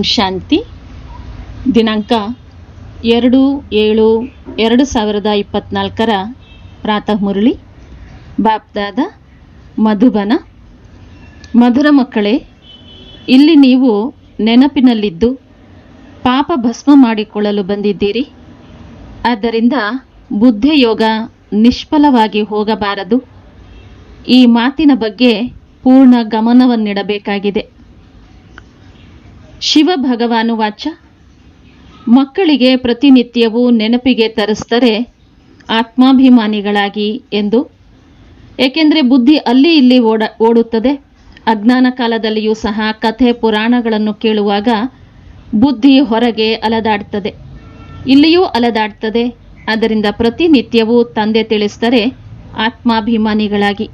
ಓಂ ಶಾಂತಿ. ದಿನಾಂಕ ಎರಡು ಏಳು ಎರಡು ಸಾವಿರದ ಇಪ್ಪತ್ನಾಲ್ಕರ ಪ್ರಾತಃ ಮುರಳಿ. ಬಾಪ್ದಾದ ಮಧುಬನ. ಮಧುರ ಮಕ್ಕಳೇ, ಇಲ್ಲಿ ನೀವು ನೆನಪಿನಲ್ಲಿದ್ದು ಪಾಪ ಭಸ್ಮ ಮಾಡಿಕೊಳ್ಳಲು ಬಂದಿದ್ದೀರಿ. ಆದ್ದರಿಂದ ಬುದ್ಧಿಯೋಗ ನಿಷ್ಫಲವಾಗಿ ಹೋಗಬಾರದು. ಈ ಮಾತಿನ ಬಗ್ಗೆ ಪೂರ್ಣ ಗಮನವನ್ನಿಡಬೇಕಾಗಿದೆ. ಶಿವ ಭಗವಾನು ವಾಚ ಮಕ್ಕಳಿಗೆ ಪ್ರತಿನಿತ್ಯವೂ ನೆನಪಿಗೆ ತರಿಸ್ತಾರೆ ಆತ್ಮಾಭಿಮಾನಿಗಳಾಗಿ ಎಂದು. ಏಕೆಂದರೆ ಬುದ್ಧಿ ಅಲ್ಲಿ ಇಲ್ಲಿ ಓಡ, ಓಡುತ್ತದೆ. ಅಜ್ಞಾನ ಕಾಲದಲ್ಲಿಯೂ ಸಹ ಕಥೆ ಪುರಾಣಗಳನ್ನು ಕೇಳುವಾಗ ಬುದ್ಧಿ ಹೊರಗೆ ಅಲದಾಡ್ತದೆ. ಇಲ್ಲಿಯೂ ಅಲದಾಡ್ತದೆ. ಅದರಿಂದ ಪ್ರತಿನಿತ್ಯವೂ ತಂದೆ ತಿಳಿಸ್ತಾರೆ ಆತ್ಮಾಭಿಮಾನಿಗಳಾಗಿ.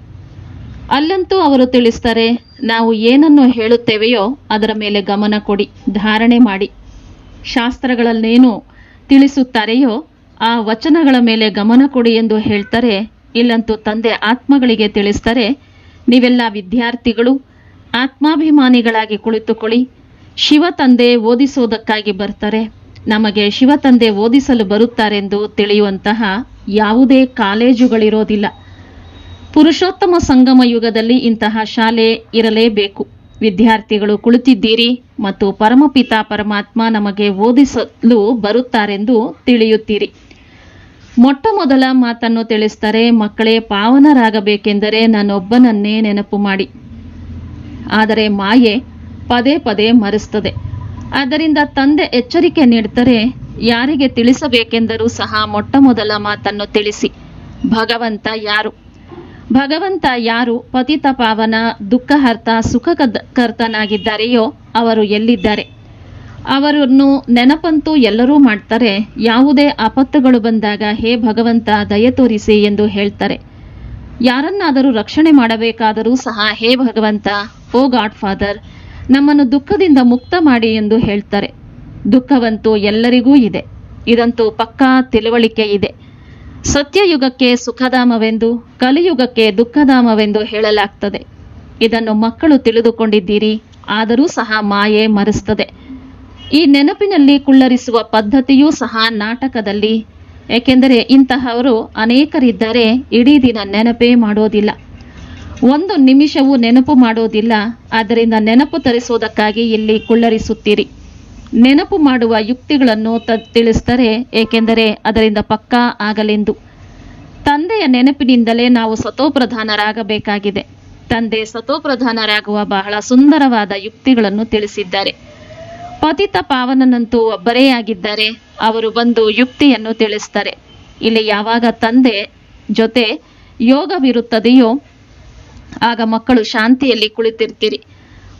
ಅಲ್ಲಂತೂ ಅವರು ತಿಳಿಸ್ತಾರೆ, ನಾವು ಏನನ್ನು ಹೇಳುತ್ತೇವೆಯೋ ಅದರ ಮೇಲೆ ಗಮನ ಕೊಡಿ, ಧಾರಣೆ ಮಾಡಿ. ಶಾಸ್ತ್ರಗಳನ್ನೇನು ತಿಳಿಸುತ್ತಾರೆಯೋ ಆ ವಚನಗಳ ಮೇಲೆ ಗಮನ ಕೊಡಿ ಎಂದು ಹೇಳ್ತಾರೆ, ಇಲ್ಲಂತೂ ತಂದೆ ಆತ್ಮಗಳಿಗೆ ತಿಳಿಸ್ತಾರೆ, ನೀವೆಲ್ಲ ವಿದ್ಯಾರ್ಥಿಗಳು, ಆತ್ಮಾಭಿಮಾನಿಗಳಾಗಿ ಕುಳಿತುಕೊಳ್ಳಿ, ಶಿವ ತಂದೆ ಓದಿಸೋದಕ್ಕಾಗಿ ಬರ್ತಾರೆ. ನಮಗೆ ಶಿವ ತಂದೆ ಓದಿಸಲು ಬರುತ್ತಾರೆಂದು ತಿಳಿಯುವಂತಹ ಯಾವುದೇ ಕಾಲೇಜುಗಳಿರೋದಿಲ್ಲ. ಪುರುಷೋತ್ತಮ ಸಂಗಮ ಯುಗದಲ್ಲಿ ಇಂತಹ ಶಾಲೆ ಇರಲೇಬೇಕು. ವಿದ್ಯಾರ್ಥಿಗಳು ಕುಳಿತಿದ್ದೀರಿ ಮತ್ತು ಪರಮಪಿತ ಪರಮಾತ್ಮ ನಮಗೆ ಓದಿಸಲು ಬರುತ್ತಾರೆಂದು ತಿಳಿಯುತ್ತೀರಿ. ಮೊಟ್ಟ ಮೊದಲ ಮಾತನ್ನು ತಿಳಿಸ್ತಾರೆ ಮಕ್ಕಳೇ ಪಾವನರಾಗಬೇಕೆಂದರೆ ನಾನೊಬ್ಬನನ್ನೇ ನೆನಪು ಮಾಡಿ. ಆದರೆ ಮಾಯೆ ಪದೇ ಪದೇ ಮರೆಸ್ತದೆ. ಆದ್ದರಿಂದ ತಂದೆ ಎಚ್ಚರಿಕೆ ನೀಡ್ತಾರೆ ಯಾರಿಗೆ ತಿಳಿಸಬೇಕೆಂದರೂ ಸಹ ಮೊಟ್ಟ ಮೊದಲ ಮಾತನ್ನು ತಿಳಿಸಿ. ಭಗವಂತ ಯಾರು? ಭಗವಂತ ಯಾರು ಪತಿತ ಪಾವನ ದುಃಖಹರ್ತ ಸುಖ ಕರ್ತನಾಗಿದ್ದಾರೆಯೋ ಅವರು ಎಲ್ಲಿದ್ದಾರೆ? ಅವರನ್ನು ನೆನಪಂತೂ ಎಲ್ಲರೂ ಮಾಡ್ತಾರೆ, ಯಾವುದೇ ಆಪತ್ತುಗಳು ಬಂದಾಗ ಹೇ ಭಗವಂತ ದಯ ತೋರಿಸಿ ಎಂದು ಹೇಳ್ತಾರೆ. ಯಾರನ್ನಾದರೂ ರಕ್ಷಣೆ ಮಾಡಬೇಕಾದರೂ ಸಹ ಹೇ ಭಗವಂತ, ಓ ಗಾಡ್ ಫಾದರ್, ನಮ್ಮನ್ನು ದುಃಖದಿಂದ ಮುಕ್ತ ಮಾಡಿ ಎಂದು ಹೇಳ್ತಾರೆ. ದುಃಖವಂತೂ ಎಲ್ಲರಿಗೂ ಇದೆ. ಇದಂತೂ ಪಕ್ಕಾ ತಿಳುವಳಿಕೆ ಇದೆ. ಸತ್ಯಯುಗಕ್ಕೆ ಸುಖಧಾಮವೆಂದು, ಕಲಿಯುಗಕ್ಕೆ ದುಃಖಧಾಮವೆಂದು ಹೇಳಲಾಗ್ತದೆ. ಇದನ್ನು ಮಕ್ಕಳು ತಿಳಿದುಕೊಂಡಿದ್ದೀರಿ, ಆದರೂ ಸಹ ಮಾಯೆ ಮರೆಸ್ತದೆ. ಈ ನೆನಪಿನಲ್ಲಿ ಕುಳ್ಳರಿಸುವ ಪದ್ಧತಿಯೂ ಸಹ ನಾಟಕದಲ್ಲಿ, ಏಕೆಂದರೆ ಇಂತಹವರು ಅನೇಕರಿದ್ದರೆ ಇಡೀ ದಿನ ನೆನಪೇ ಮಾಡೋದಿಲ್ಲ. ಒಂದು ನಿಮಿಷವೂ ನೆನಪು ಮಾಡೋದಿಲ್ಲ, ಆದ್ದರಿಂದ ನೆನಪು ತರಿಸುವುದಕ್ಕಾಗಿ ಇಲ್ಲಿ ಕುಳ್ಳರಿಸುತ್ತೀರಿ. ನೆನಪು ಮಾಡುವ ಯುಕ್ತಿಗಳನ್ನು ತ ತಿಳಿಸ್ತಾರೆ ಏಕೆಂದರೆ ಅದರಿಂದ ಪಕ್ಕಾ ಆಗಲೆಂದು. ತಂದೆಯ ನೆನಪಿನಿಂದಲೇ ನಾವು ಸತೋಪ್ರಧಾನರಾಗಬೇಕಾಗಿದೆ. ತಂದೆ ಸತೋಪ್ರಧಾನರಾಗುವ ಬಹಳ ಸುಂದರವಾದ ಯುಕ್ತಿಗಳನ್ನು ತಿಳಿಸಿದ್ದಾರೆ. ಪತಿತ ಪಾವನನಂತೂ ಒಬ್ಬರೇ ಆಗಿದ್ದಾರೆ ಅವರು ಬಂದು ಯುಕ್ತಿಯನ್ನು ತಿಳಿಸ್ತಾರೆ. ಇಲ್ಲಿ ಯಾವಾಗ ತಂದೆ ಜೊತೆ ಯೋಗವಿರುತ್ತದೆಯೋ, ಆಗ ಮಕ್ಕಳು ಶಾಂತಿಯಲ್ಲಿ ಕುಳಿತಿರ್ತೀರಿ.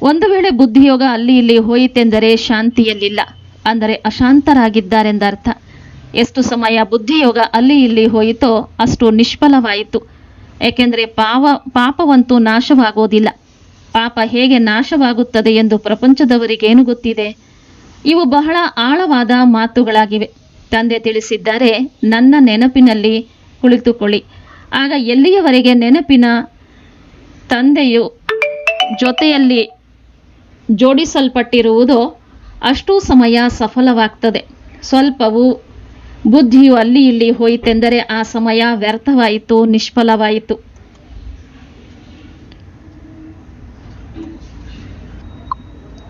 ಒಂದು ವೇಳೆ ಬುದ್ಧಿಯೋಗ ಅಲ್ಲಿ ಇಲ್ಲಿ ಹೋಯಿತೆಂದರೆ ಶಾಂತಿಯಲ್ಲಿಲ್ಲ. ಅಂದರೆ ಅಶಾಂತರಾಗಿದ್ದಾರೆಂದರ್ಥ. ಎಷ್ಟು ಸಮಯ ಬುದ್ಧಿಯೋಗ ಅಲ್ಲಿ ಇಲ್ಲಿ ಹೋಯಿತೋ ಅಷ್ಟು ನಿಷ್ಫಲವಾಯಿತು. ಏಕೆಂದರೆ ಪಾವ, ಪಾಪವಂತೂ ನಾಶವಾಗೋದಿಲ್ಲ. ಪಾಪ ಹೇಗೆ ನಾಶವಾಗುತ್ತದೆ ಎಂದು ಪ್ರಪಂಚದವರಿಗೇನು ಗೊತ್ತಿದೆ? ಇವು ಬಹಳ ಆಳವಾದ ಮಾತುಗಳಾಗಿವೆ. ತಂದೆ ತಿಳಿಸಿದ್ದಾರೆ, ನನ್ನ ನೆನಪಿನಲ್ಲಿ ಕುಳಿತುಕೊಳ್ಳಿ. ಆಗ ಎಲ್ಲಿಯವರೆಗೆ ನೆನಪಿನ ತಂದೆಯು ಜೊತೆಯಲ್ಲಿ ಜೋಡಿಸಲ್ಪಟ್ಟಿರುವುದೋ ಅಷ್ಟೂ ಸಮಯ ಸಫಲವಾಗ್ತದೆ. ಸ್ವಲ್ಪವು ಬುದ್ಧಿಯು ಅಲ್ಲಿ ಇಲ್ಲಿ ಹೋಯಿತೆಂದರೆ ಆ ಸಮಯ ವ್ಯರ್ಥವಾಯಿತು, ನಿಷ್ಫಲವಾಯಿತು.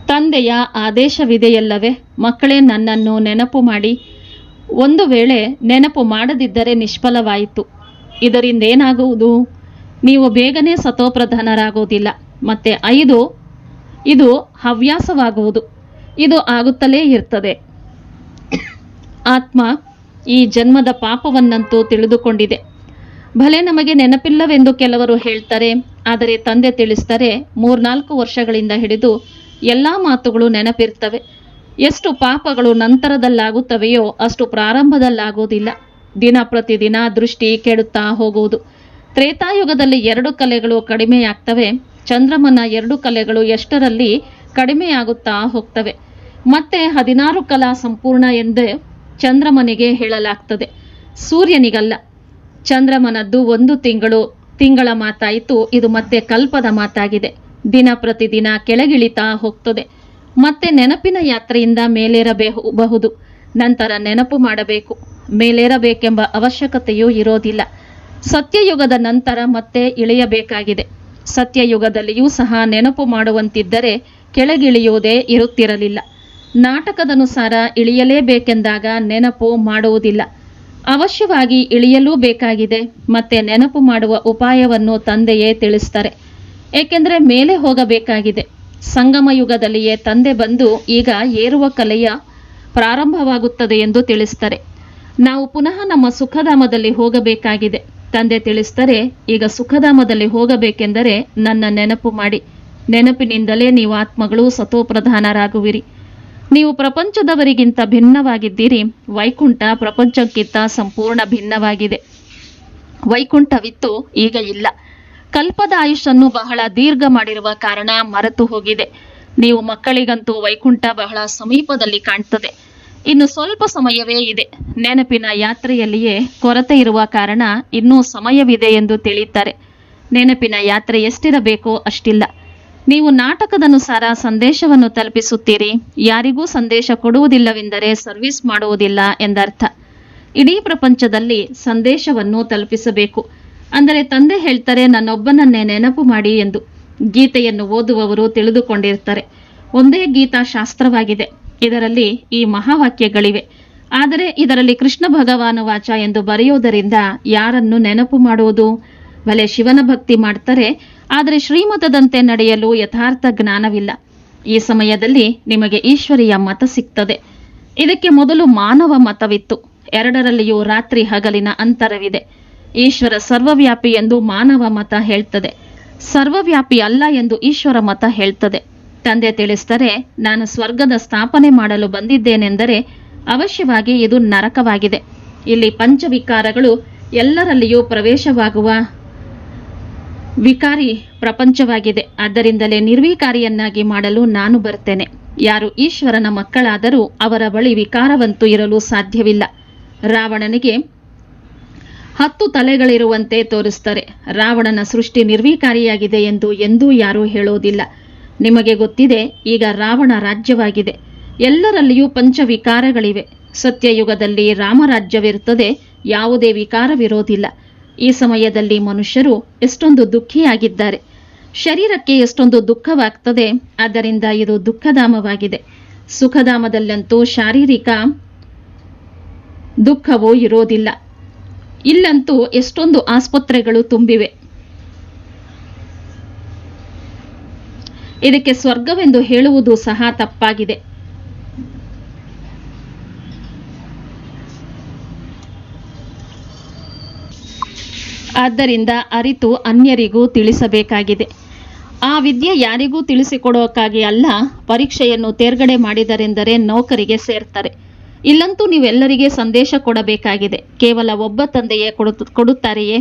ತಂದೆಯ ಆದೇಶವಿದೆಯಲ್ಲವೇ? ಮಕ್ಕಳೇ, ನನ್ನನ್ನು ನೆನಪು ಮಾಡಿ. ಒಂದು ವೇಳೆ ನೆನಪು ಮಾಡದಿದ್ದರೆ ನಿಷ್ಫಲವಾಯಿತು. ಇದರಿಂದ ಏನಾಗುವುದು ನೀವು ಬೇಗನೆ ಸತೋಪ್ರಧಾನರಾಗೋದಿಲ್ಲ ಮತ್ತೆ ಐದು ಇದು ಹವ್ಯಾಸವಾಗುವುದು. ಇದು ಆಗುತ್ತಲೇ ಇರ್ತದೆ. ಆತ್ಮ ಈ ಜನ್ಮದ ಪಾಪವನ್ನಂತೂ ತಿಳಿದುಕೊಂಡಿದೆ. ಭಲೆ ನಮಗೆ ನೆನಪಿಲ್ಲವೆಂದು ಕೆಲವರು ಹೇಳ್ತಾರೆ, ಆದರೆ ತಂದೆ ತಿಳಿಸ್ತಾರೆ ಮೂರ್ನಾಲ್ಕು ವರ್ಷಗಳಿಂದ ಹಿಡಿದು ಎಲ್ಲ ಮಾತುಗಳು ನೆನಪಿರ್ತವೆ. ಎಷ್ಟು ಪಾಪಗಳು ನಂತರದಲ್ಲಾಗುತ್ತವೆಯೋ ಅಷ್ಟು ಪ್ರಾರಂಭದಲ್ಲಾಗುವುದಿಲ್ಲ. ದಿನ ಪ್ರತಿದಿನ ದೃಷ್ಟಿ ಕೆಡುತ್ತಾ ಹೋಗುವುದು. ತ್ರೇತಾಯುಗದಲ್ಲಿ ಎರಡು ಕಲೆಗಳು ಕಡಿಮೆಯಾಗ್ತವೆ. ಚಂದ್ರಮನ ಎರಡು ಕಲೆಗಳು ಎಷ್ಟರಲ್ಲಿ ಕಡಿಮೆಯಾಗುತ್ತಾ ಹೋಗ್ತವೆ. ಮತ್ತೆ ಹದಿನಾರು ಕಲಾ ಸಂಪೂರ್ಣ ಎಂದೇ ಚಂದ್ರಮನಿಗೆ ಹೇಳಲಾಗ್ತದೆ. ಸೂರ್ಯನಿಗಲ್ಲ. ಚಂದ್ರಮನದ್ದು ಒಂದು ತಿಂಗಳು, ತಿಂಗಳ ಮಾತಾಯಿತು. ಇದು ಮತ್ತೆ ಕಲ್ಪದ ಮಾತಾಗಿದೆ. ದಿನ ಪ್ರತಿದಿನ ಕೆಳಗಿಳಿತಾ ಹೋಗ್ತದೆ. ಮತ್ತೆ ನೆನಪಿನ ಯಾತ್ರೆಯಿಂದ ಮೇಲೇರಬಹುದು. ನಂತರ ನೆನಪು ಮಾಡಬೇಕು. ಮೇಲೇರಬೇಕೆಂಬ ಅವಶ್ಯಕತೆಯೂ ಇರೋದಿಲ್ಲ. ಸತ್ಯಯುಗದ ನಂತರ ಮತ್ತೆ ಇಳಿಯಬೇಕಾಗಿದೆ. ಸತ್ಯಯುಗದಲ್ಲಿಯೂ ಸಹ ನೆನಪು ಮಾಡುವಂತಿದ್ದರೆ ಕೆಳಗಿಳಿಯುವುದೇ ಇರುತ್ತಿರಲಿಲ್ಲ. ನಾಟಕದನುಸಾರ ಇಳಿಯಲೇಬೇಕೆಂದಾಗ ನೆನಪು ಮಾಡುವುದಿಲ್ಲ. ಅವಶ್ಯವಾಗಿ ಇಳಿಯಲೂ ಬೇಕಾಗಿದೆ, ಮತ್ತೆ ನೆನಪು ಮಾಡುವ ಉಪಾಯವನ್ನು ತಂದೆಯೇ ತಿಳಿಸ್ತಾರೆ. ಏಕೆಂದರೆ ಮೇಲೆ ಹೋಗಬೇಕಾಗಿದೆ. ಸಂಗಮ ಯುಗದಲ್ಲಿಯೇ ತಂದೆ ಬಂದು ಈಗ ಏರುವ ಕಲೆಯ ಪ್ರಾರಂಭವಾಗುತ್ತದೆ ಎಂದು ತಿಳಿಸ್ತಾರೆ. ನಾವು ಪುನಃ ನಮ್ಮ ಸುಖಧಾಮದಲ್ಲಿ ಹೋಗಬೇಕಾಗಿದೆ. ತಂದೆ ತಿಳಿಸ್ತಾರೆ ಈಗ ಸುಖಧಾಮದಲ್ಲಿ ಹೋಗಬೇಕೆಂದರೆ ನನ್ನ ನೆನಪು ಮಾಡಿ. ನೆನಪಿನಿಂದಲೇ ನೀವು ಆತ್ಮಗಳು ಸತೋಪ್ರಧಾನರಾಗುವಿರಿ ನೀವು ಪ್ರಪಂಚದವರಿಗಿಂತ ಭಿನ್ನವಾಗಿದ್ದೀರಿ. ವೈಕುಂಠ ಪ್ರಪಂಚಕ್ಕಿಂತ ಸಂಪೂರ್ಣ ಭಿನ್ನವಾಗಿದೆ. ವೈಕುಂಠವಿತ್ತು ಈಗ ಇಲ್ಲ. ಕಲ್ಪದ ಆಯುಷನ್ನು ಬಹಳ ದೀರ್ಘ ಮಾಡಿರುವ ಕಾರಣ ಮರೆತು ಹೋಗಿದೆ. ನೀವು ಮಕ್ಕಳಿಗಂತೂ ವೈಕುಂಠ ಬಹಳ ಸಮೀಪದಲ್ಲಿ ಕಾಣ್ತದೆ. ಇನ್ನು ಸ್ವಲ್ಪ ಸಮಯವೇ ಇದೆ. ನೆನಪಿನ ಯಾತ್ರೆಯಲ್ಲಿಯೇ ಕೊರತೆ ಇರುವ ಕಾರಣ ಇನ್ನೂ ಸಮಯವಿದೆ ಎಂದು ತಿಳಿಯುತ್ತಾರೆ. ನೆನಪಿನ ಯಾತ್ರೆ ಎಷ್ಟಿರಬೇಕೋ ಅಷ್ಟಿಲ್ಲ. ನೀವು ನಾಟಕದನುಸಾರ ಸಂದೇಶವನ್ನು ತಲುಪಿಸುತ್ತೀರಿ. ಯಾರಿಗೂ ಸಂದೇಶ ಕೊಡುವುದಿಲ್ಲವೆಂದರೆ ಸರ್ವಿಸ್ ಮಾಡುವುದಿಲ್ಲ ಎಂದರ್ಥ. ಇಡೀ ಪ್ರಪಂಚದಲ್ಲಿ ಸಂದೇಶವನ್ನು ತಲುಪಿಸಬೇಕು. ಅಂದರೆ ತಂದೆ ಹೇಳ್ತಾರೆ, ನನ್ನೊಬ್ಬನನ್ನೇ ನೆನಪು ಮಾಡಿ ಎಂದು. ಗೀತೆಯನ್ನು ಓದುವವರು ತಿಳಿದುಕೊಂಡಿರ್ತಾರೆ. ಒಂದೇ ಗೀತಾ ಶಾಸ್ತ್ರವಾಗಿದೆ ಇದರಲ್ಲಿ ಈ ಮಹಾವಾಕ್ಯಗಳಿವೆ. ಆದರೆ ಇದರಲ್ಲಿ ಕೃಷ್ಣ ಭಗವಾನ ವಾಚ ಎಂದು ಬರೆಯುವುದರಿಂದ ಯಾರನ್ನು ನೆನಪು ಮಾಡುವುದು? ಭಲೆ ಶಿವನ ಭಕ್ತಿ ಮಾಡ್ತಾರೆ, ಆದರೆ ಶ್ರೀಮತದಂತೆ ನಡೆಯಲು ಯಥಾರ್ಥ ಜ್ಞಾನವಿಲ್ಲ. ಈ ಸಮಯದಲ್ಲಿ ನಿಮಗೆ ಈಶ್ವರಿಯ ಮತ ಸಿಗ್ತದೆ. ಇದಕ್ಕೆ ಮೊದಲು ಮಾನವ ಮತವಿತ್ತು. ಎರಡರಲ್ಲಿಯೂ ರಾತ್ರಿ ಹಗಲಿನ ಅಂತರವಿದೆ. ಈಶ್ವರ ಸರ್ವವ್ಯಾಪಿ ಎಂದು ಮಾನವ ಮತ ಹೇಳ್ತದೆ. ಸರ್ವವ್ಯಾಪಿ ಅಲ್ಲ ಎಂದು ಈಶ್ವರ ಮತ ಹೇಳ್ತದೆ. ತಂದೆ ತಿಳಿಸ್ತಾರೆ ನಾನು ಸ್ವರ್ಗದ ಸ್ಥಾಪನೆ ಮಾಡಲು ಬಂದಿದ್ದೇನೆಂದರೆ ಅವಶ್ಯವಾಗಿ ಇದು ನರಕವಾಗಿದೆ. ಇಲ್ಲಿ ಪಂಚವಿಕಾರಗಳು ಎಲ್ಲರಲ್ಲಿಯೂ ಪ್ರವೇಶವಾಗುವ ವಿಕಾರಿ ಪ್ರಪಂಚವಾಗಿದೆ. ಆದ್ದರಿಂದಲೇ ನಿರ್ವಿಕಾರಿಯನ್ನಾಗಿ ಮಾಡಲು ನಾನು ಬರ್ತೇನೆ ಯಾರು ಈಶ್ವರನ ಮಕ್ಕಳಾದರೂ ಅವರ ಬಳಿ ವಿಕಾರವಂತೂ ಇರಲು ಸಾಧ್ಯವಿಲ್ಲ. ರಾವಣನಿಗೆ ಹತ್ತು ತಲೆಗಳಿರುವಂತೆ ತೋರಿಸ್ತಾರೆ ರಾವಣನ ಸೃಷ್ಟಿ ನಿರ್ವಿಕಾರಿಯಾಗಿದೆ ಎಂದು ಎಂದೂ ಯಾರೂ ಹೇಳೋದಿಲ್ಲ ನಿಮಗೆ ಗೊತ್ತಿದೆ, ಈಗ ರಾವಣ ರಾಜ್ಯವಾಗಿದೆ. ಎಲ್ಲರಲ್ಲಿಯೂ ಪಂಚವಿಕಾರಗಳಿವೆ. ಸತ್ಯಯುಗದಲ್ಲಿ ರಾಮರಾಜ್ಯವಿರುತ್ತದೆ ಯಾವುದೇ ವಿಕಾರವಿರೋದಿಲ್ಲ. ಈ ಸಮಯದಲ್ಲಿ ಮನುಷ್ಯರು ಎಷ್ಟೊಂದು ದುಃಖಿಯಾಗಿದ್ದಾರೆ. ಶರೀರಕ್ಕೆ ಎಷ್ಟೊಂದು ದುಃಖವಾಗ್ತದೆ, ಆದ್ದರಿಂದ ಇದು ದುಃಖಧಾಮವಾಗಿದೆ. ಸುಖಧಾಮದಲ್ಲಂತೂ ಶಾರೀರಿಕ ದುಃಖವೂ ಇರೋದಿಲ್ಲ. ಇಲ್ಲಂತೂ ಎಷ್ಟೊಂದು ಆಸ್ಪತ್ರೆಗಳು ತುಂಬಿವೆ. ಇದಕ್ಕೆ ಸ್ವರ್ಗವೆಂದು ಹೇಳುವುದು ಸಹ ತಪ್ಪಾಗಿದೆ. ಆದ್ದರಿಂದ ಅರಿತು ಅನ್ಯರಿಗೂ ತಿಳಿಸಬೇಕಾಗಿದೆ. ಆ ವಿದ್ಯೆ ಯಾರಿಗೂ ತಿಳಿಸಿಕೊಡೋಕ್ಕಾಗಿ ಅಲ್ಲ, ಪರೀಕ್ಷೆಯನ್ನು ತೇರ್ಗಡೆ ಮಾಡಿದರೆಂದರೆ ನೌಕರಿಗೆ ಸೇರ್ತಾರೆ. ಇಲ್ಲಂತೂ ನೀವೆಲ್ಲರಿಗೆ ಸಂದೇಶ ಕೊಡಬೇಕಾಗಿದೆ. ಕೇವಲ ಒಬ್ಬ ತಂದೆಯೇ ಕೊಡು ಕೊಡುತ್ತಾರೆಯೇ?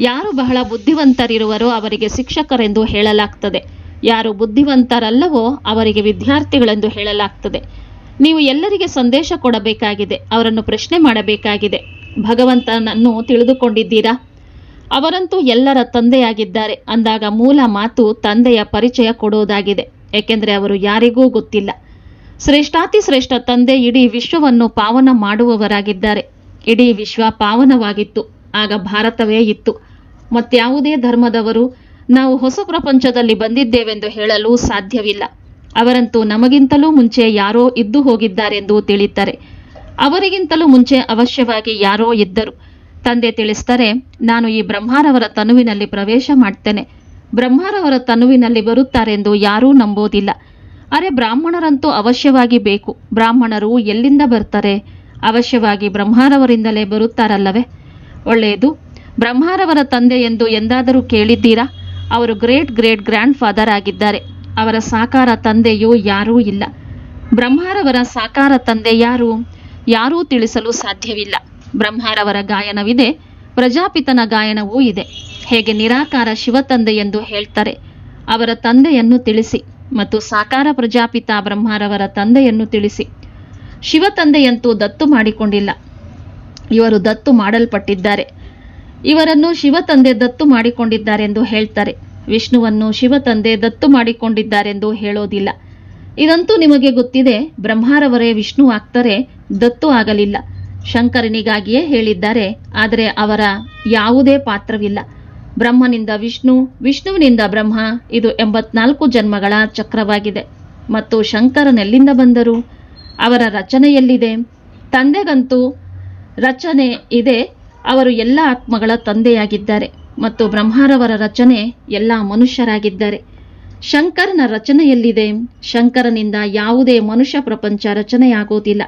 ಯಾರು ಬಹಳ ಬುದ್ಧಿವಂತರಿರುವರೋ ಅವರಿಗೆ ಶಿಕ್ಷಕರೆಂದು ಹೇಳಲಾಗ್ತದೆ. ಯಾರು ಬುದ್ಧಿವಂತರಲ್ಲವೋ ಅವರಿಗೆ ವಿದ್ಯಾರ್ಥಿಗಳೆಂದು ಹೇಳಲಾಗ್ತದೆ. ನೀವು ಎಲ್ಲರಿಗೆ ಸಂದೇಶ ಕೊಡಬೇಕಾಗಿದೆ, ಅವರನ್ನು ಪ್ರಶ್ನೆ ಮಾಡಬೇಕಾಗಿದೆ. ಭಗವಂತನನ್ನು ತಿಳಿದುಕೊಂಡಿದ್ದೀರಾ? ಅವರಂತೂ ಎಲ್ಲರ ತಂದೆಯಾಗಿದ್ದಾರೆ, ಅಂದಾಗ ಮೂಲ ಮಾತು ತಂದೆಯ ಪರಿಚಯ ಕೊಡುವುದಾಗಿದೆ ಏಕೆಂದರೆ ಅವರು ಯಾರಿಗೂ ಗೊತ್ತಿಲ್ಲ. ಶ್ರೇಷ್ಠಾತಿ ಶ್ರೇಷ್ಠ ತಂದೆ ಇಡೀ ವಿಶ್ವವನ್ನು ಪಾವನ ಮಾಡುವವರಾಗಿದ್ದಾರೆ. ಇಡೀ ವಿಶ್ವ ಪಾವನವಾಗಿತ್ತು, ಆಗ ಭಾರತವೇ ಇತ್ತು. ಮತ್ಯಾವುದೇ ಧರ್ಮದವರು ನಾವು ಹೊಸ ಪ್ರಪಂಚದಲ್ಲಿ ಬಂದಿದ್ದೇವೆಂದು ಹೇಳಲು ಸಾಧ್ಯವಿಲ್ಲ. ಅವರಂತೂ ನಮಗಿಂತಲೂ ಮುಂಚೆ ಯಾರೋ ಇದ್ದು ಹೋಗಿದ್ದಾರೆಂದು ತಿಳಿತಾರೆ. ಅವರಿಗಿಂತಲೂ ಮುಂಚೆ ಅವಶ್ಯವಾಗಿ ಯಾರೋ ಇದ್ದರು. ತಂದೆ ತಿಳಿಸ್ತಾರೆ ನಾನು ಈ ಬ್ರಹ್ಮಾರವರ ತನುವಿನಲ್ಲಿ ಪ್ರವೇಶ ಮಾಡ್ತೇನೆ. ಬ್ರಹ್ಮಾರವರ ತನುವಿನಲ್ಲಿ ಬರುತ್ತಾರೆಂದು ಯಾರೂ ನಂಬೋದಿಲ್ಲ. ಅರೆ ಬ್ರಾಹ್ಮಣರಂತೂ ಅವಶ್ಯವಾಗಿ ಬೇಕು. ಬ್ರಾಹ್ಮಣರು ಎಲ್ಲಿಂದ ಬರ್ತಾರೆ? ಅವಶ್ಯವಾಗಿ ಬ್ರಹ್ಮಾರವರಿಂದಲೇ ಬರುತ್ತಾರಲ್ಲವೇ? ಒಳ್ಳೆಯದು. ಬ್ರಹ್ಮಾರವರ ತಂದೆ ಎಂದು ಎಂದಾದರೂ ಕೇಳಿದ್ದೀರಾ? ಅವರು ಗ್ರೇಟ್ ಗ್ರೇಟ್ ಗ್ರ್ಯಾಂಡ್ ಫಾದರ್ ಆಗಿದ್ದಾರೆ. ಅವರ ಸಾಕಾರ ತಂದೆಯೂ ಯಾರೂ ಇಲ್ಲ. ಬ್ರಹ್ಮರವರ ಸಾಕಾರ ತಂದೆ ಯಾರು? ಯಾರೂ ತಿಳಿಸಲು ಸಾಧ್ಯವಿಲ್ಲ. ಬ್ರಹ್ಮರವರ ಗಾಯನವಿದೆ, ಪ್ರಜಾಪಿತನ ಗಾಯನವೂ ಇದೆ. ಹೇಗೆ ನಿರಾಕಾರ ಶಿವತಂದೆ ಎಂದು ಹೇಳ್ತಾರೆ, ಅವರ ತಂದೆಯನ್ನು ತಿಳಿಸಿ ಮತ್ತು ಸಾಕಾರ ಪ್ರಜಾಪಿತ ಬ್ರಹ್ಮರವರ ತಂದೆಯನ್ನು ತಿಳಿಸಿ. ಶಿವತಂದೆಯಂತೂ ದತ್ತು ಮಾಡಿಕೊಂಡಿಲ್ಲ. ಇವರು ದತ್ತು ಮಾಡಲ್ಪಟ್ಟಿದ್ದಾರೆ. ಇವರನ್ನು ಶಿವ ತಂದೆ ದತ್ತು ಮಾಡಿಕೊಂಡಿದ್ದಾರೆಂದು ಹೇಳ್ತಾರೆ. ವಿಷ್ಣುವನ್ನು ಶಿವ ತಂದೆ ದತ್ತು ಮಾಡಿಕೊಂಡಿದ್ದಾರೆಂದು ಹೇಳೋದಿಲ್ಲ. ಇದಂತೂ ನಿಮಗೆ ಗೊತ್ತಿದೆ, ಬ್ರಹ್ಮರವರೇ ವಿಷ್ಣು ಆಗ್ತಾರೆ, ದತ್ತು ಆಗಲಿಲ್ಲ. ಶಂಕರನಿಗಾಗಿಯೇ ಹೇಳಿದ್ದಾರೆ, ಆದರೆ ಅವರ ಯಾವುದೇ ಪಾತ್ರವಿಲ್ಲ. ಬ್ರಹ್ಮನಿಂದ ವಿಷ್ಣು, ವಿಷ್ಣುವಿನಿಂದ ಬ್ರಹ್ಮ, ಇದು ಎಂಬತ್ನಾಲ್ಕು ಜನ್ಮಗಳ ಚಕ್ರವಾಗಿದೆ. ಮತ್ತು ಶಂಕರನೆಲ್ಲಿಂದ ಬಂದರು? ಅವರ ರಚನೆಯಲ್ಲಿದೆ. ತಂದೆಗಂತೂ ರಚನೆ ಇದೆ ಅವರು ಎಲ್ಲ ಆತ್ಮಗಳ ತಂದೆಯಾಗಿದ್ದಾರೆ ಮತ್ತು ಬ್ರಹ್ಮರವರ ರಚನೆ ಎಲ್ಲ ಮನುಷ್ಯರಾಗಿದ್ದಾರೆ. ಶಂಕರನ ರಚನೆಯಲ್ಲಿದೆ ಶಂಕರನಿಂದ ಯಾವುದೇ ಮನುಷ್ಯ ಪ್ರಪಂಚ ರಚನೆಯಾಗುವುದಿಲ್ಲ.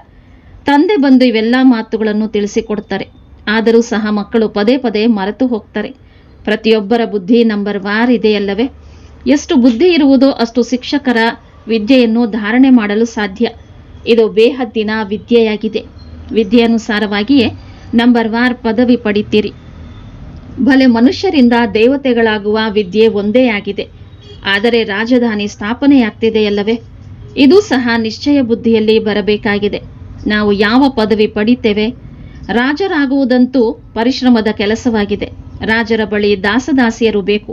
ತಂದೆ ಬಂದು ಇವೆಲ್ಲ ಮಾತುಗಳನ್ನು ತಿಳಿಸಿಕೊಡ್ತಾರೆ ಆದರೂ ಸಹ ಮಕ್ಕಳು ಪದೇ ಪದೇ ಮರೆತು ಹೋಗ್ತಾರೆ. ಪ್ರತಿಯೊಬ್ಬರ ಬುದ್ಧಿ ನಂಬರ್ ವಾರ್ ಇದೆಯಲ್ಲವೇ? ಎಷ್ಟು ಬುದ್ಧಿ ಇರುವುದೋ ಅಷ್ಟು ಶಿಕ್ಷಕರ ವಿದ್ಯೆಯನ್ನು ಧಾರಣೆ ಮಾಡಲು ಸಾಧ್ಯ. ಇದು ಬೇಹದ್ದಿನ ವಿದ್ಯೆಯಾಗಿದೆ. ವಿದ್ಯೆಯನುಸಾರವಾಗಿಯೇ ನಂಬರ್ ವಾರ್ ಪದವಿ ಪಡಿತೀರಿ. ಭಲೆ ಮನುಷ್ಯರಿಂದ ದೇವತೆಗಳಾಗುವ ವಿದ್ಯೆ ಒಂದೇ ಆಗಿದೆ. ಆದರೆ ರಾಜಧಾನಿ ಸ್ಥಾಪನೆಯಾಗ್ತಿದೆಯಲ್ಲವೇ? ಇದು ಸಹ ನಿಶ್ಚಯ ಬುದ್ಧಿಯಲ್ಲಿ ಬರಬೇಕಾಗಿದೆ. ನಾವು ಯಾವ ಪದವಿ ಪಡಿತೇವೆ? ರಾಜರಾಗುವುದಂತೂ ಪರಿಶ್ರಮದ ಕೆಲಸವಾಗಿದೆ. ರಾಜರ ಬಳಿ ದಾಸದಾಸಿಯರು ಬೇಕು.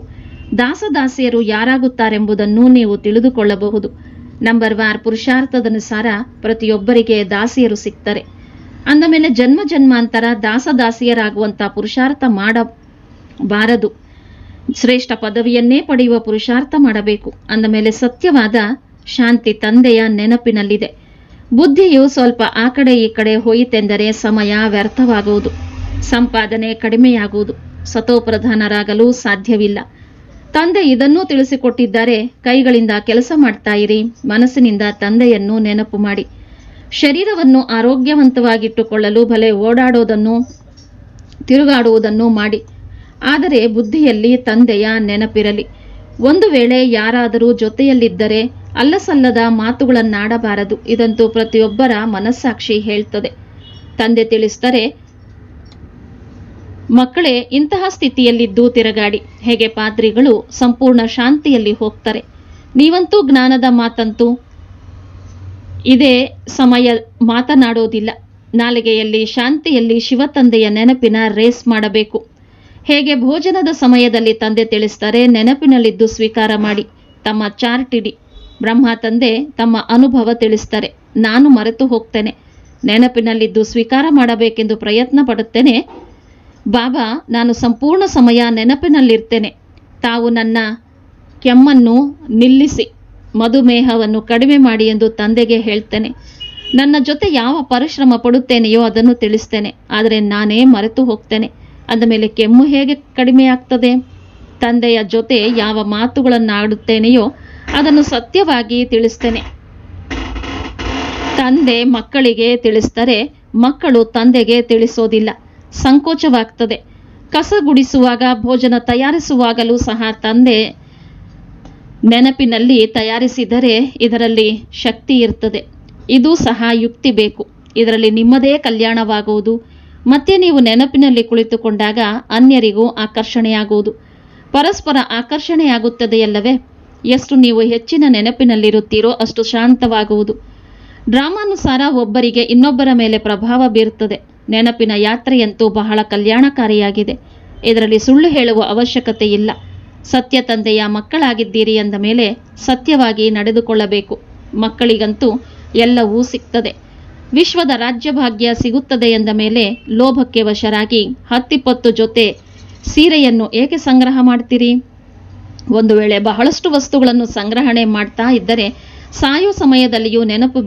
ದಾಸದಾಸಿಯರು ಯಾರಾಗುತ್ತಾರೆಂಬುದನ್ನು ನೀವು ತಿಳಿದುಕೊಳ್ಳಬಹುದು. ನಂಬರ್ ವಾರ್ ಪುರುಷಾರ್ಥದನುಸಾರ ಪ್ರತಿಯೊಬ್ಬರಿಗೆ ದಾಸಿಯರು ಸಿಗ್ತಾರೆ. ಅಂದ ಮೇಲೆ ಜನ್ಮ ಜನ್ಮಾಂತರ ದಾಸದಾಸಿಯರಾಗುವಂತ ಪುರುಷಾರ್ಥ ಮಾಡಬಾರದು. ಶ್ರೇಷ್ಠ ಪದವಿಯನ್ನೇ ಪಡೆಯುವ ಪುರುಷಾರ್ಥ ಮಾಡಬೇಕು. ಅಂದ ಮೇಲೆ ಸತ್ಯವಾದ ಶಾಂತಿ ತಂದೆಯ ನೆನಪಿನಲ್ಲಿದೆ. ಬುದ್ಧಿಯು ಸ್ವಲ್ಪ ಆ ಕಡೆ ಈ ಕಡೆ ಹೋಯಿತೆಂದರೆ ಸಮಯ ವ್ಯರ್ಥವಾಗುವುದು. ಸಂಪಾದನೆ ಕಡಿಮೆಯಾಗುವುದು. ಸತೋಪ್ರಧಾನರಾಗಲು ಸಾಧ್ಯವಿಲ್ಲ. ತಂದೆ ಇದನ್ನೂ ತಿಳಿಸಿಕೊಟ್ಟಿದ್ದಾರೆ. ಕೈಗಳಿಂದ ಕೆಲಸ ಮಾಡ್ತಾ ಇರಿ, ಮನಸ್ಸಿನಿಂದ ತಂದೆಯನ್ನು ನೆನಪು ಮಾಡಿ. ಶರೀರವನ್ನು ಆರೋಗ್ಯವಂತವಾಗಿಟ್ಟುಕೊಳ್ಳಲು ಭಲೆ ಓಡಾಡೋದನ್ನು, ತಿರುಗಾಡುವುದನ್ನು ಮಾಡಿ. ಆದರೆ ಬುದ್ಧಿಯಲ್ಲಿ ತಂದೆಯ ನೆನಪಿರಲಿ. ಒಂದು ವೇಳೆ ಯಾರಾದರೂ ಜೊತೆಯಲ್ಲಿದ್ದರೆ ಅಲ್ಲಸಲ್ಲದ ಮಾತುಗಳನ್ನಾಡಬಾರದು. ಇದಂತೂ ಪ್ರತಿಯೊಬ್ಬರ ಮನಸ್ಸಾಕ್ಷಿ ಹೇಳ್ತದೆ. ತಂದೆ ತಿಳಿಸ್ತಾರೆ ಮಕ್ಕಳೇ, ಇಂತಹ ಸ್ಥಿತಿಯಲ್ಲಿದ್ದು ತಿರುಗಾಡಿ. ಹೇಗೆ ಪಾದ್ರಿಗಳು ಸಂಪೂರ್ಣ ಶಾಂತಿಯಲ್ಲಿ ಹೋಗ್ತಾರೆ. ನೀವಂತೂ ಜ್ಞಾನದ ಮಾತಂತೂ ಇದೇ ಸಮಯ ಮಾತನಾಡೋದಿಲ್ಲ. ನಾಲಿಗೆಯಲ್ಲಿ, ಶಾಂತಿಯಲ್ಲಿ ಶಿವತಂದೆಯ ನೆನಪಿನ ರೇಸ್ ಮಾಡಬೇಕು. ಹೇಗೆ ಭೋಜನದ ಸಮಯದಲ್ಲಿ ತಂದೆ ತಿಳಿಸ್ತಾರೆ ನೆನಪಿನಲ್ಲಿದ್ದು ಸ್ವೀಕಾರ ಮಾಡಿ. ತಮ್ಮ ಚಾರ್ಟಿಡಿ ಬ್ರಹ್ಮ ತಂದೆ ತಮ್ಮ ಅನುಭವ ತಿಳಿಸ್ತಾರೆ ನಾನು ಮರೆತು ಹೋಗ್ತೇನೆ. ನೆನಪಿನಲ್ಲಿದ್ದು ಸ್ವೀಕಾರ ಮಾಡಬೇಕೆಂದು ಪ್ರಯತ್ನ ಪಡುತ್ತೇನೆ. ಬಾಬಾ, ನಾನು ಸಂಪೂರ್ಣ ಸಮಯ ನೆನಪಿನಲ್ಲಿರ್ತೇನೆ. ತಾವು ನನ್ನ ಕೆಮ್ಮನ್ನು ನಿಲ್ಲಿಸಿ. ಮಧುಮೇಹವನ್ನು ಕಡಿಮೆ ಮಾಡಿ ಎಂದು ತಂದೆಗೆ ಹೇಳ್ತೇನೆ. ನನ್ನ ಜೊತೆ ಯಾವ ಪರಿಶ್ರಮ ಪಡುತ್ತೇನೆಯೋ ಅದನ್ನು ತಿಳಿಸ್ತೇನೆ. ಆದರೆ ನಾನೇ ಮರೆತು ಹೋಗ್ತೇನೆ. ಅಂದ ಮೇಲೆ ಕೆಮ್ಮು ಹೇಗೆ ಕಡಿಮೆ ಆಗ್ತದೆ ತಂದೆಯ ಜೊತೆ ಯಾವ ಮಾತುಗಳನ್ನಾಡುತ್ತೇನೆಯೋ ಅದನ್ನು ಸತ್ಯವಾಗಿ ತಿಳಿಸ್ತೇನೆ. ತಂದೆ ಮಕ್ಕಳಿಗೆ ತಿಳಿಸ್ತಾರೆ ಮಕ್ಕಳು ತಂದೆಗೆ ತಿಳಿಸೋದಿಲ್ಲ. ಸಂಕೋಚವಾಗ್ತದೆ. ಕಸ ಗುಡಿಸುವಾಗ, ಭೋಜನ ತಯಾರಿಸುವಾಗಲೂ ಸಹ ತಂದೆ ನೆನಪಿನಲ್ಲಿ ತಯಾರಿಸಿದರೆ ಇದರಲ್ಲಿ ಶಕ್ತಿ ಇರ್ತದೆ. ಇದು ಸಹ ಯುಕ್ತಿ ಬೇಕು. ಇದರಲ್ಲಿ ನಿಮ್ಮದೇ ಕಲ್ಯಾಣವಾಗುವುದು. ಮತ್ತೆ ನೀವು ನೆನಪಿನಲ್ಲಿ ಕುಳಿತುಕೊಂಡಾಗ ಅನ್ಯರಿಗೂ ಆಕರ್ಷಣೆಯಾಗುವುದು. ಪರಸ್ಪರ ಆಕರ್ಷಣೆಯಾಗುತ್ತದೆಯಲ್ಲವೇ? ಎಷ್ಟು ನೀವು ಹೆಚ್ಚಿನ ನೆನಪಿನಲ್ಲಿರುತ್ತೀರೋ ಅಷ್ಟು ಶಾಂತವಾಗುವುದು. ಡ್ರಾಮಾನುಸಾರ ಒಬ್ಬರಿಗೆ ಇನ್ನೊಬ್ಬರ ಮೇಲೆ ಪ್ರಭಾವ ಬೀರುತ್ತದೆ ನೆನಪಿನ ಯಾತ್ರೆಯಂತೂ ಬಹಳ ಕಲ್ಯಾಣಕಾರಿಯಾಗಿದೆ. ಇದರಲ್ಲಿ ಸುಳ್ಳು ಹೇಳುವ ಅವಶ್ಯಕತೆ ಇಲ್ಲ ಸತ್ಯ ತಂದೆಯ ಮಕ್ಕಳಾಗಿದ್ದೀರಿ ಎಂದ ಮೇಲೆ ಸತ್ಯವಾಗಿ ನಡೆದುಕೊಳ್ಳಬೇಕು. ಮಕ್ಕಳಿಗಂತೂ ಎಲ್ಲವೂ ಸಿಗ್ತದೆ. ವಿಶ್ವದ ರಾಜ್ಯಭಾಗ್ಯ ಸಿಗುತ್ತದೆ ಎಂದ ಮೇಲೆ ಲೋಭಕ್ಕೆ ವಶರಾಗಿ ಹತ್ತಿಪ್ಪತ್ತು ಜೊತೆ ಸೀರೆಯನ್ನು ಏಕೆ ಸಂಗ್ರಹ ಮಾಡ್ತೀರಿ? ಒಂದು ವೇಳೆ ಬಹಳಷ್ಟು ವಸ್ತುಗಳನ್ನು ಸಂಗ್ರಹಣೆ ಮಾಡ್ತಾ ಇದ್ದರೆ ಸಾಯೋ ಸಮಯದಲ್ಲಿಯೂ ನೆನಪು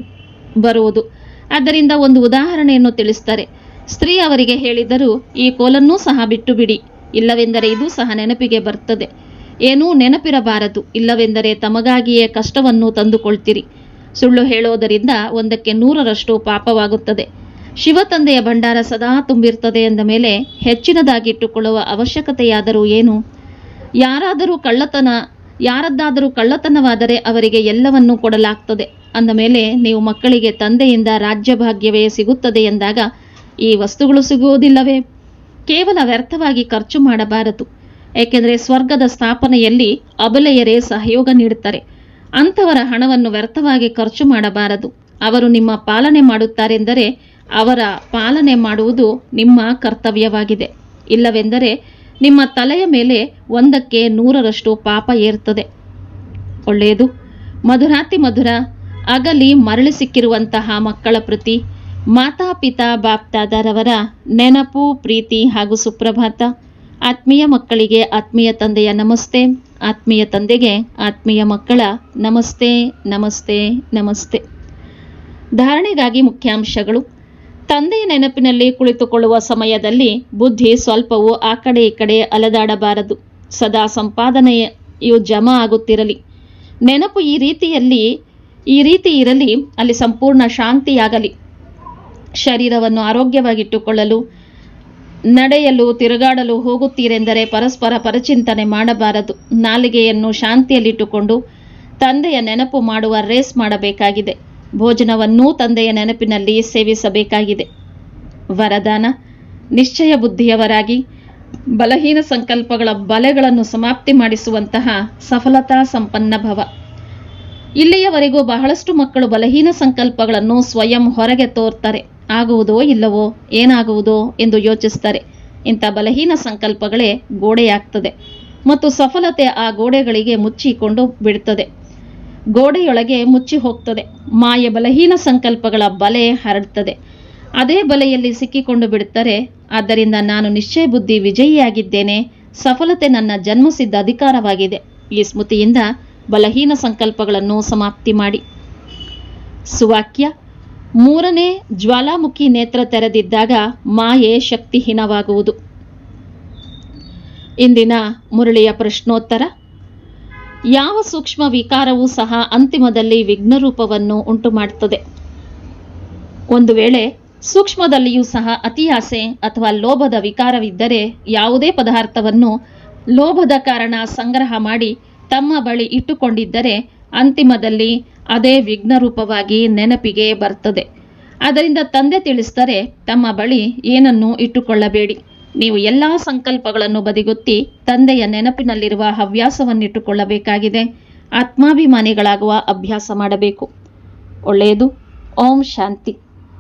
ಬರುವುದು. ಆದ್ದರಿಂದ ಒಂದು ಉದಾಹರಣೆಯನ್ನು ತಿಳಿಸ್ತಾರೆ. ಸ್ತ್ರೀ ಅವರಿಗೆ ಹೇಳಿದರು ಈ ಕೋಲನ್ನೂ ಸಹ ಬಿಟ್ಟು ಬಿಡಿ ಇಲ್ಲವೆಂದರೆ ಇದು ಸಹ ನೆನಪಿಗೆ ಬರ್ತದೆ. ಏನೂ ನೆನಪಿರಬಾರದು. ಇಲ್ಲವೆಂದರೆ ತಮಗಾಗಿಯೇ ಕಷ್ಟವನ್ನು ತಂದುಕೊಳ್ತೀರಿ. ಸುಳ್ಳು ಹೇಳೋದರಿಂದ ಒಂದಕ್ಕೆ ನೂರರಷ್ಟು ಪಾಪವಾಗುತ್ತದೆ. ಶಿವ ತಂದೆಯ ಭಂಡಾರ ಸದಾ ತುಂಬಿರ್ತದೆ ಎಂದ ಮೇಲೆ ಹೆಚ್ಚಿನದಾಗಿಟ್ಟುಕೊಳ್ಳುವ ಅವಶ್ಯಕತೆಯಾದರೂ ಏನು? ಯಾರಾದರೂ ಕಳ್ಳತನ, ಯಾರದ್ದಾದರೂ ಕಳ್ಳತನವಾದರೆ ಅವರಿಗೆ ಎಲ್ಲವನ್ನೂ ಕೊಡಲಾಗ್ತದೆ. ಅಂದ ಮೇಲೆ ನೀವು ಮಕ್ಕಳಿಗೆ ತಂದೆಯಿಂದ ರಾಜ್ಯಭಾಗ್ಯವೇ ಸಿಗುತ್ತದೆ ಎಂದಾಗ ಈ ವಸ್ತುಗಳು ಸಿಗುವುದಿಲ್ಲವೇ? ಕೇವಲ ವ್ಯರ್ಥವಾಗಿ ಖರ್ಚು ಮಾಡಬಾರದು. ಏಕೆಂದರೆ ಸ್ವರ್ಗದ ಸ್ಥಾಪನೆಯಲ್ಲಿ ಅಬಲೆಯರೇ ಸಹಯೋಗ ನೀಡುತ್ತಾರೆ. ಅಂಥವರ ಹಣವನ್ನು ವ್ಯರ್ಥವಾಗಿ ಖರ್ಚು ಮಾಡಬಾರದು. ಅವರು ನಿಮ್ಮ ಪಾಲನೆ ಮಾಡುತ್ತಾರೆಂದರೆ ಅವರ ಪಾಲನೆ ಮಾಡುವುದು ನಿಮ್ಮ ಕರ್ತವ್ಯವಾಗಿದೆ. ಇಲ್ಲವೆಂದರೆ ನಿಮ್ಮ ತಲೆಯ ಮೇಲೆ ಒಂದಕ್ಕೆ ನೂರರಷ್ಟು ಪಾಪ ಏರ್ತದೆ ಒಳ್ಳೆಯದು. ಮಧುರಾತಿ ಮಧುರ, ಅಗಲಿ ಮರಳಿ ಸಿಕ್ಕಿರುವಂತಹ ಮಕ್ಕಳ ಪ್ರತಿ ಮಾತಾಪಿತಾ ಬಾಪ್ತಾದಾರವರ ನೆನಪು, ಪ್ರೀತಿ ಹಾಗೂ ಸುಪ್ರಭಾತ. ಆತ್ಮೀಯ ಮಕ್ಕಳಿಗೆ ಆತ್ಮೀಯ ತಂದೆಯ ನಮಸ್ತೆ. ಆತ್ಮೀಯ ತಂದೆಗೆ ಆತ್ಮೀಯ ಮಕ್ಕಳ ನಮಸ್ತೆ ನಮಸ್ತೆ ನಮಸ್ತೆ. ಧಾರಣೆಗಾಗಿ ಮುಖ್ಯಾಂಶಗಳು. ತಂದೆಯ ನೆನಪಿನಲ್ಲಿ ಕುಳಿತುಕೊಳ್ಳುವ ಸಮಯದಲ್ಲಿ ಬುದ್ಧಿ ಸ್ವಲ್ಪವೂ ಆ ಕಡೆ ಈ ಕಡೆ ಅಲೆದಾಡಬಾರದು. ಸದಾ ಸಂಪಾದನೆಯು ಜಮಾ ಆಗುತ್ತಿರಲಿ. ನೆನಪು ಈ ರೀತಿಯಲ್ಲಿ, ಈ ರೀತಿ ಇರಲಿ, ಅಲ್ಲಿ ಸಂಪೂರ್ಣ ಶಾಂತಿಯಾಗಲಿ. ಶರೀರವನ್ನು ಆರೋಗ್ಯವಾಗಿಟ್ಟುಕೊಳ್ಳಲು, ನಡೆಯಲು, ತಿರುಗಾಡಲು ಹೋಗುತ್ತೀರೆಂದರೆ ಪರಸ್ಪರ ಪರಚಿಂತನೆ ಮಾಡಬಾರದು. ನಾಲಿಗೆಯನ್ನು ಶಾಂತಿಯಲ್ಲಿಟ್ಟುಕೊಂಡು ತಂದೆಯ ನೆನಪು ಮಾಡುವ ರೇಸ್ ಮಾಡಬೇಕಾಗಿದೆ. ಭೋಜನವನ್ನೂ ತಂದೆಯ ನೆನಪಿನಲ್ಲಿ ಸೇವಿಸಬೇಕಾಗಿದೆ. ವರದಾನ, ನಿಶ್ಚಯ ಬುದ್ಧಿಯವರಾಗಿ ಬಲಹೀನ ಸಂಕಲ್ಪಗಳ ಬಲೆಗಳನ್ನು ಸಮಾಪ್ತಿ ಮಾಡಿಸುವಂತಹ ಸಫಲತಾ ಸಂಪನ್ನ ಭವ. ಇಲ್ಲಿಯವರೆಗೂ ಬಹಳಷ್ಟು ಮಕ್ಕಳು ಬಲಹೀನ ಸಂಕಲ್ಪಗಳನ್ನು ಸ್ವಯಂ ಹೊರಗೆ ತೋರ್ತಾರೆ. ಆಗುವುದೋ ಇಲ್ಲವೋ ಏನಾಗುವುದೋ ಎಂದು ಯೋಚಿಸ್ತಾರೆ ಇಂಥ ಬಲಹೀನ ಸಂಕಲ್ಪಗಳೇ ಗೋಡೆಯಾಗ್ತದೆ ಮತ್ತು ಸಫಲತೆ ಆ ಗೋಡೆಗಳಿಗೆ ಮುಚ್ಚಿಕೊಂಡು ಬಿಡುತ್ತದೆ. ಗೋಡೆಯೊಳಗೆ ಮುಚ್ಚಿ ಹೋಗ್ತದೆ. ಮಾಯ ಬಲಹೀನ ಸಂಕಲ್ಪಗಳ ಬಲೆ ಹರಡ್ತದೆ. ಅದೇ ಬಲೆಯಲ್ಲಿ ಸಿಕ್ಕಿಕೊಂಡು ಬಿಡುತ್ತಾರೆ. ಆದ್ದರಿಂದ ನಾನು ನಿಶ್ಚಯ ಬುದ್ಧಿ ವಿಜಯಿಯಾಗಿದ್ದೇನೆ. ಸಫಲತೆ ನನ್ನ ಜನ್ಮಸಿದ್ಧ ಅಧಿಕಾರವಾಗಿದೆ. ಈ ಸ್ಮೃತಿಯಿಂದ ಬಲಹೀನ ಸಂಕಲ್ಪಗಳನ್ನು ಸಮಾಪ್ತಿ ಮಾಡಿ. ಸುವಾಕ್ಯ ಮೂರನೇ ಜ್ವಾಲಾಮುಖಿ ನೇತ್ರ ತೆರೆದಿದ್ದಾಗ ಮಾಯೆ ಶಕ್ತಿಹೀನವಾಗುವುದು. ಇಂದಿನ ಮುರಳಿಯ ಪ್ರಶ್ನೋತ್ತರ, ಯಾವ ಸೂಕ್ಷ್ಮ ವಿಕಾರವೂ ಸಹ ಅಂತಿಮದಲ್ಲಿ ವಿಘ್ನರೂಪವನ್ನು ಉಂಟು ಮಾಡುತ್ತದೆ ಒಂದು ವೇಳೆ ಸೂಕ್ಷ್ಮದಲ್ಲಿಯೂ ಸಹ ಅತಿಯಾಸೆ ಅಥವಾ ಲೋಭದ ವಿಕಾರವಿದ್ದರೆ ಯಾವುದೇ ಪದಾರ್ಥವನ್ನು ಲೋಭದ ಕಾರಣ ಸಂಗ್ರಹ ಮಾಡಿ ತಮ್ಮ ಬಳಿ ಇಟ್ಟುಕೊಂಡಿದ್ದರೆ ಅಂತಿಮದಲ್ಲಿ ಅದೇ ವಿಘ್ನ ರೂಪವಾಗಿ ನೆನಪಿಗೆ ಬರ್ತದೆ. ಅದರಿಂದ ತಂದೆ ತಿಳಿಸ್ತಾರೆ ತಮ್ಮ ಬಳಿ ಏನನ್ನು ಇಟ್ಟುಕೊಳ್ಳಬೇಡಿ. ನೀವು ಎಲ್ಲ ಸಂಕಲ್ಪಗಳನ್ನು ಬದಿಗೊತ್ತಿ ತಂದೆಯ ನೆನಪಿನಲ್ಲಿರುವ ಹವ್ಯಾಸವನ್ನಿಟ್ಟುಕೊಳ್ಳಬೇಕಾಗಿದೆ. ಆತ್ಮಾಭಿಮಾನಿಗಳಾಗುವ ಅಭ್ಯಾಸ ಮಾಡಬೇಕು. ಒಳ್ಳೆಯದು. ಓಂ ಶಾಂತಿ.